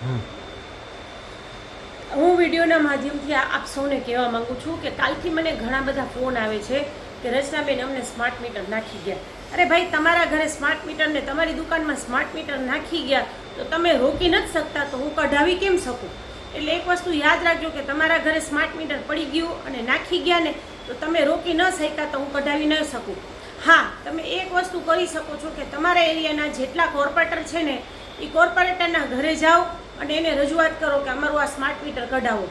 હું વિડીયોના માધ્યમથી આપ સૌને કહેવા માંગુ છું કે કાલથી મને ઘણા બધા ફોન આવે છે કે રચનાબેન અમને સ્માર્ટ મીટર નાખી ગયા. અરે ભાઈ, તમારા ઘરે સ્માર્ટ મીટર ને તમારી દુકાનમાં સ્માર્ટ મીટર નાખી ગયા તો તમે રોકી નથી શકતા, તો હું કઢાવી કેમ શકું? એટલે એક વસ્તુ યાદ રાખજો કે તમારા ઘરે સ્માર્ટ મીટર પડી ગયું અને નાખી ગયા ને તો તમે રોકી ન શક્યા તો હું કઢાવી ન શકું. હા, તમે એક વસ્તુ કરી શકો છો કે તમારા એરિયાના જેટલા કોર્પોરેટર છે ને એ કોર્પોરેટરના ઘરે જાઓ અને એને રજૂઆત કરો કે અમારું આ સ્માર્ટ મીટર કઢાવો.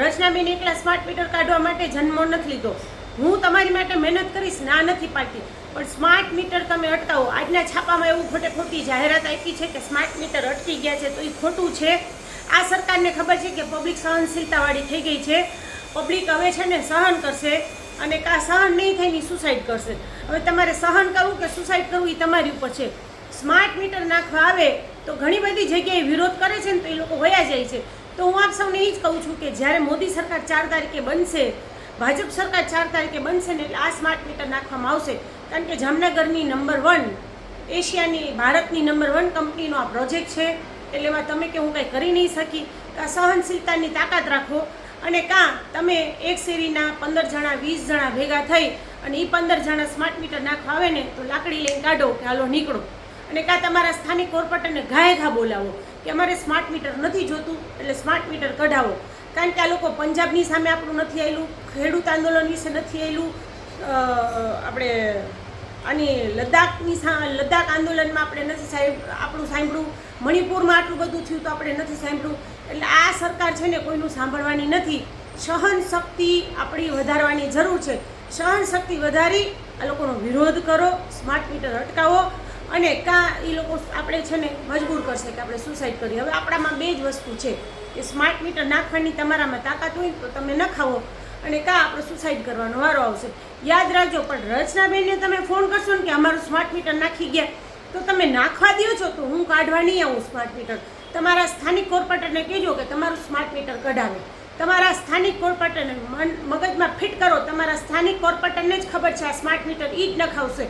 રચનાબેન એકલા સ્માર્ટ મીટર કાઢવા માટે જન્મ નથી લીધો. હું તમારી માટે મહેનત કરીશ, ના નથી પાડતી. પણ સ્માર્ટ મીટર તમે અટકાવો. આજના છાપામાં એવું ખોટે ખોટી જાહેરાત આપી છે કે સ્માર્ટ મીટર અટકી ગયા છે તો એ ખોટું છે. આ સરકારને ખબર છે કે પબ્લિક સહનશીલતાવાળી થઈ ગઈ છે. પબ્લિક હવે છે ને સહન કરશે અને કા સહન નહીં થાયની સુસાઇડ કરશે. હવે તમારે સહન કરવું કે સુસાઇડ કરવું એ તમારી ઉપર છે. સ્માર્ટ મીટર નાખવા આવે તો ઘણી બધી જગ્યાએ વિરોધ કરે છે ને તો એ લોકો વયા જાય છે. તો હું આપ સૌને એ જ કહું છું કે જ્યારે મોદી સરકાર ચાર તારીખે બનશે, ભાજપ સરકાર ચાર તારીખે બનશે ને એટલે આ સ્માર્ટ મીટર નાખવામાં આવશે, કારણ કે જામનગરની નંબર વન એશિયાની, ભારતની નંબર વન કંપનીનો આ પ્રોજેક્ટ છે, એટલે એમાં તમે કે હું કંઈ કરી નહીં શકી કાં સહનશીલતાની તાકાત રાખો. અને કાં તમે એક શેરીના પંદર જણા, વીસ જણા ભેગા થઈ અને એ પંદર જણા સ્માર્ટ મીટર નાખવા આવે ને તો લાકડી લઈને કાઢો કે હાલો નીકળો. અને કાં તમારા સ્થાનિક કોર્પોરેટરને ઘાએ ઘા બોલાવો કે અમારે સ્માર્ટ મીટર નથી જોતું, એટલે સ્માર્ટ મીટર કઢાવો. કારણ કે આ લોકો પંજાબની સામે આપણું નથી આવેલું ખેડૂત આંદોલન વિશે નથી આવેલું આપણે આની લદ્દાખની સા, લદ્દાખ આંદોલનમાં આપણે નથી સાહેબ, આપણું સાંભળ્યું. મણિપુરમાં આટલું બધું થયું તો આપણે નથી સાંભળ્યું. એટલે આ સરકાર છે ને કોઈનું સાંભળવાની નથી. સહન શક્તિ આપણી વધારવાની જરૂર છે. સહન શક્તિ વધારી આ લોકોનો વિરોધ કરો, સ્માર્ટ મીટર અટકાવો અને કાં એ લોકો આપણે છે ને મજબૂર કરશે કે આપણે સુસાઇડ કરીએ. હવે આપણામાં બે જ વસ્તુ છે. કે સ્માર્ટ મીટર નાખવાની તમારામાં તાકાત હોય તો તમે ન ખાવો અને કાં આપણે સુસાઇડ કરવાનો વારો આવશે. યાદ રાખજો, પણ રચનાબેનને તમે ફોન કરશો ને કે અમારું સ્માર્ટ મીટર નાખી ગયા, તો તમે નાખવા દો છો તો હું કાઢવા નહીં આવું સ્માર્ટ મીટર તમારા સ્થાનિક કોર્પોરેટરને કહેજો કે તમારું સ્માર્ટ મીટર કઢાવે. તમારા સ્થાનિક કોર્પોરેટરને મગજમાં ફિટ કરો. તમારા સ્થાનિક કોર્પોરેટરને જ ખબર છે આ સ્માર્ટ મીટર એ જ નખાવશે.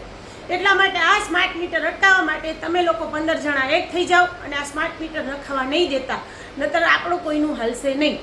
એટલા માટે આ સ્માર્ટ મીટર અટકાવવા માટે તમે લોકો પંદર જણા એક થઈ જાઓ અને આ સ્માર્ટ મીટર રખાવા નહીં દેતા, નતર આપણું કોઈનું હાલશે નહીં.